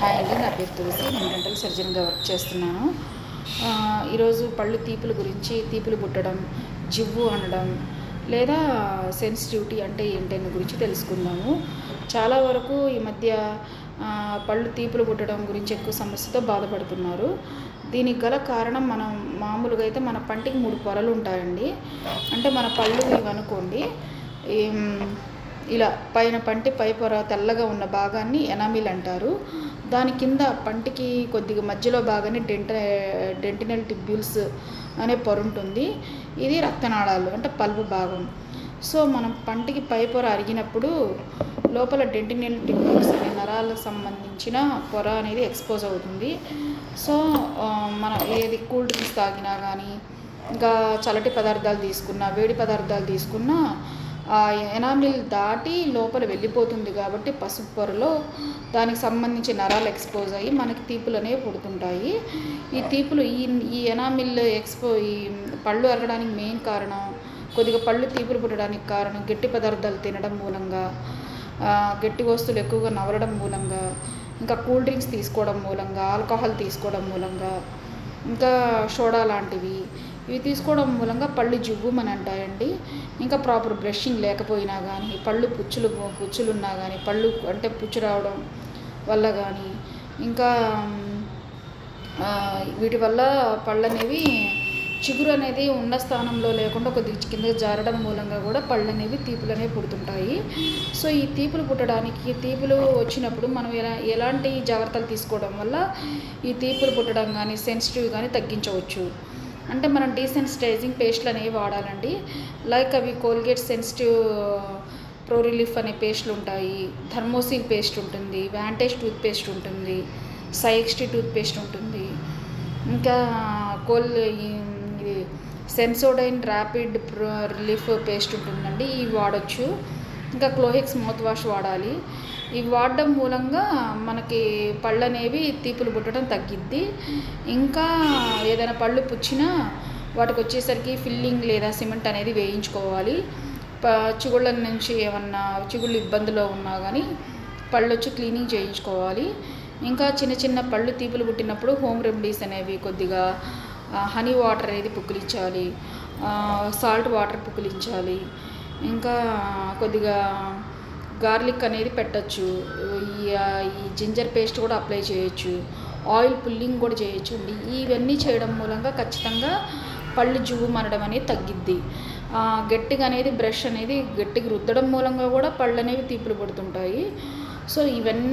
Hi అండి నా పేరు తులసి. నేను డెంటల్ సర్జన్గా వర్క్ చేస్తున్నాను. ఈరోజు పళ్ళు తీపుల గురించి తీపులు పుట్టడం జివ్వు అనడం లేదా సెన్సిటివిటీ అంటే ఏంటనే గురించి తెలుసుకుందాము. చాలా వరకు ఈ మధ్య పళ్ళు తీపులు పుట్టడం గురించి ఎక్కువ సమస్యతో బాధపడుతున్నారు. దీనికి గల కారణం మనం మామూలుగా అయితే మన పంటికి మూడు పొరలు ఉంటాయండి. అంటే మన పళ్ళు ఇవనుకోండి ఇలా పైన పంటి పై పొర తెల్లగా ఉన్న భాగాన్ని ఎనామిల్ అంటారు. దాని కింద పంటికి కొద్దిగా మధ్యలో భాగాన్ని డెంట డెంటినల్ టిబ్యూల్స్ అనే పొర ఉంటుంది. ఇది రక్తనాళాలు అంటే పల్పు భాగం. సో మనం పంటికి పై పొర అరిగినప్పుడు లోపల డెంటినల్ టిబ్యూల్స్ అనే నరాలకు సంబంధించిన పొర అనేది ఎక్స్పోజ్ అవుతుంది. సో మనం ఏది కూల్ డ్రింక్స్ తాగినా కానీ ఇంకా చల్లటి పదార్థాలు తీసుకున్నా వేడి పదార్థాలు తీసుకున్నా ఆ ఎనామిల్ దాటి లోపల వెళ్ళిపోతుంది కాబట్టి పసుపు పొరలో దానికి సంబంధించి నరాలు ఎక్స్పోజ్ అయ్యి మనకి తీపులు అనేవి పుడుతుంటాయి. ఈ తీపులు ఈ ఈ ఎనామిల్ ఎక్స్పో ఈ పళ్ళు అరగడానికి మెయిన్ కారణం కొద్దిగా పళ్ళు తీపులు పుట్టడానికి కారణం గట్టి పదార్థాలు తినడం మూలంగా గట్టి వస్తువులు ఎక్కువగా నవలడం మూలంగా ఇంకా కూల్ డ్రింక్స్ తీసుకోవడం మూలంగా ఆల్కహాల్ తీసుకోవడం మూలంగా ఇంకా సోడా లాంటివి. ఇవి తీసుకోవడం మూలంగా పళ్ళు జివ్వుమని అంటాయండి. ఇంకా ప్రాపర్ బ్రషింగ్ లేకపోయినా కానీ పళ్ళు పుచ్చులు పుచ్చులు ఉన్నా కానీ పళ్ళు అంటే పుచ్చు రావడం వల్ల కానీ ఇంకా వీటి వల్ల పళ్ళు అనేవి చిగురు అనేది ఉన్న స్థానంలో లేకుండా కొద్దిగా కింద జారడం మూలంగా కూడా పళ్ళు అనేవి తీపులు అనేవి పుడుతుంటాయి. సో ఈ తీపులు పుట్టడానికి తీపులు వచ్చినప్పుడు మనం ఎలా ఎలాంటి జాగ్రత్తలు తీసుకోవడం వల్ల ఈ తీపులు పుట్టడం కానీ సెన్సిటివ్ కానీ తగ్గించవచ్చు. అంటే మనం డీసెన్సిటైజింగ్ పేస్ట్లు అనేవి వాడాలండి. లైక్ అవి కోల్గేట్ సెన్సిటివ్ ప్రో రిలీఫ్ అనే పేస్ట్లు ఉంటాయి. థర్మోసిల్ పేస్ట్ ఉంటుంది. వ్యాంటేజ్ టూత్ పేస్ట్ ఉంటుంది. సైక్స్టీ టూత్ పేస్ట్ ఉంటుంది. ఇంకా కోల్ ఇది Sensodyne rapid pro relief paste ఉంటుందండి. ఇవి వాడచ్చు. ఇంకా క్లోహెక్స్ మౌత్ వాష్ వాడాలి. ఇవి వాడడం మూలంగా మనకి పళ్ళు అనేవి తీపులు పుట్టడం తగ్గిద్ది. ఇంకా ఏదైనా పళ్ళు పుచ్చినా వాటికి వచ్చేసరికి ఫిల్లింగ్ లేదా సిమెంట్ అనేది వేయించుకోవాలి. ప చిగుళ్ళ నుంచి ఏమన్నా చిగుళ్ళు ఇబ్బందిలో ఉన్నా కానీ పళ్ళు వచ్చి క్లీనింగ్ చేయించుకోవాలి. ఇంకా చిన్న చిన్న పళ్ళు తీపులు పుట్టినప్పుడు హోమ్ రెమెడీస్ అనేవి కొద్దిగా హనీ వాటర్ అనేది పుక్కిలించాలి సాల్ట్ వాటర్ పుక్కిలించాలి. ఇంకా కొద్దిగా గార్లిక్ అనేది పెట్టచ్చు. ఈ ఈ జింజర్ పేస్ట్ కూడా అప్లై చేయొచ్చు. ఆయిల్ పుల్లింగ్ కూడా చేయొచ్చు అండి. ఇవన్నీ చేయడం మూలంగా ఖచ్చితంగా పళ్ళు జువ్వు మనడం అనేది తగ్గిద్ది. గట్టిగా అనేది బ్రష్ అనేది గట్టిగా రుద్దడం మూలంగా కూడా పళ్ళు అనేవి తీపులు పడుతుంటాయి. సో ఇవన్నీ